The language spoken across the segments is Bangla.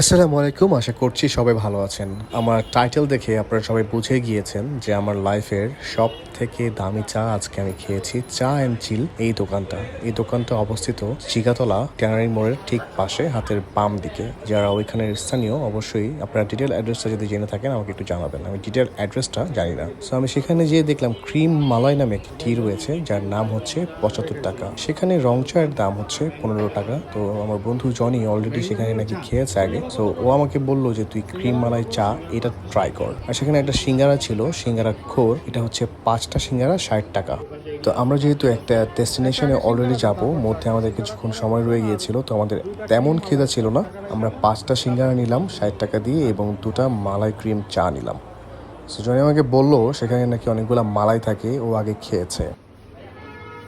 আসসালামু আলাইকুম, আশা করছি সবাই ভালো আছেন। আমার টাইটেল দেখে আপনারা সবাই বুঝে গিয়েছেন যে আমার লাইফের সব থেকে দামি চা আজকে আমি খেয়েছি, চা অ্যান্ড চিল এই দোকানটা। এই দোকানটা অবস্থিত চিগাতলা ট্যানারি মোড়ের ঠিক পাশে, হাতের বাম দিকে। যারা ওইখানের স্থানীয়, অবশ্যই আপনারা ডিটেল অ্যাড্রেসটা যদি জেনে থাকেন, আমাকে একটু জানাবেন। আমি ডিটেল অ্যাড্রেসটা জানি না। সো আমি সেখানে যেয়ে দেখলাম ক্রিম মালাই নামে একটি টি রয়েছে, যার নাম হচ্ছে পঁচাত্তর টাকা। সেখানে রং চায়ের দাম হচ্ছে পনেরো টাকা। তো আমার বন্ধু জনি অলরেডি সেখানে নাকি খেয়েছে আগে। সো ও আমাকে বলল যে, তুই ক্রিম মালাই চা, এটা ট্রাই কর। আর সেখানে একটা সিঙ্গারা ছিল, সিঙ্গারা খোর, এটা হচ্ছে পাঁচটা সিঙ্গারা, ষাট টাকা। তো আমরা যেহেতু একটা ডেস্টিনেশনে অলরেডি যাব, মধ্যে আমাদের কিছুক্ষণ সময় রয়ে গিয়েছিল, তো আমাদের তেমন খিদা ছিল না। আমরা পাঁচটা সিঙ্গারা নিলাম, ষাট টাকা দিয়ে, এবং দুটা মালাই ক্রিম চা নিলাম। সো জনি আমাকে বলল, সেখানে নাকি অনেকগুলো মালাই থাকে, ও আগে খেয়েছে।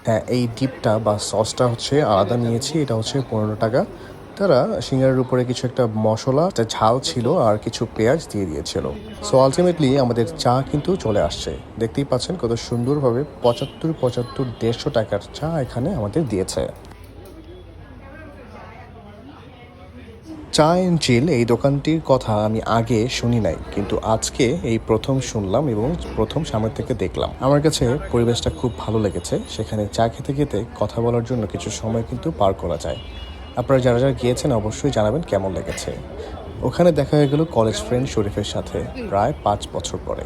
হ্যাঁ এই ডিপটা বা সসটা হচ্ছে আলাদা নিয়েছি, এটা হচ্ছে পনেরো টাকা। তারা সিঙ্গারের উপরে কিছু একটা মশলা, একটা ঝাল ছিল আর কিছু পেঁয়াজ দিয়ে দিয়েছিল। সো আলটিমেটলি আমাদের চা কিন্তু চলে আসছে। দেখতেই পাচ্ছেন কত সুন্দরভাবে পঁচাত্তর পঁচাত্তর দেড়শো টাকার চা এখানে আমাদের দিয়েছে। চা অ্যান্ড চিল এই দোকানটির কথা আমি আগে শুনি নাই, কিন্তু আজকে এই প্রথম শুনলাম এবং প্রথম সামনে থেকে দেখলাম। আমার কাছে পরিবেশটা খুব ভালো লেগেছে। সেখানে চা খেতে খেতে কথা বলার জন্য কিছু সময় কিন্তু পার করা যায়। আপনারা যারা যারা গিয়েছেন, অবশ্যই জানাবেন কেমন লেগেছে। ওখানে দেখা হয়ে গেল কলেজ ফ্রেন্ড শরীফের সাথে প্রায় পাঁচ বছর পরে।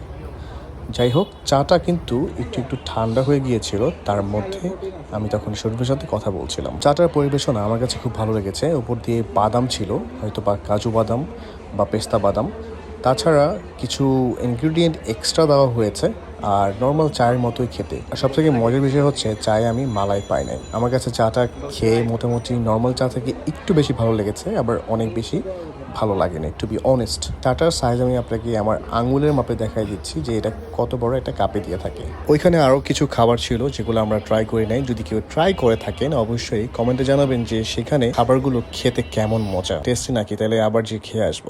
যাই হোক, চাটা কিন্তু একটু একটু ঠান্ডা হয়ে গিয়েছিল, তার মধ্যে আমি তখন শরীফের সাথে কথা বলছিলাম। চাটার পরিবেশনা আমার কাছে খুব ভালো লেগেছে, ওপর দিয়ে বাদাম ছিল হয়তো বা কাজু বাদাম বা পেস্তা বাদাম। তাছাড়া কিছু ইনগ্রিডিয়েন্ট এক্সট্রা দেওয়া হয়েছে, আর নর্মাল চায়ের মতোই খেতে। আর সব থেকে মজার বিষয় হচ্ছে, চায়ে আমি মালাই পাই নাই। আমার কাছে চাটা খেয়ে মোটামুটি নর্মাল চা থেকে একটু বেশি ভালো লেগেছে, আবার অনেক বেশি ভালো লাগেনি টু বি অনেস্ট চাটার সাইজ আমি আপনাকে আমার আঙুলের মাপে দেখাই দিচ্ছি যে এটা কত বড় একটা কাপে দিয়ে থাকে। ওইখানে আরও কিছু খাবার ছিল যেগুলো আমরা ট্রাই করি নাই। যদি কেউ ট্রাই করে থাকেন, অবশ্যই কমেন্টে জানাবেন যে সেখানে খাবারগুলো খেতে কেমন মজা। টেস্টি নাকি? তাহলে আবার যে খেয়ে আসব।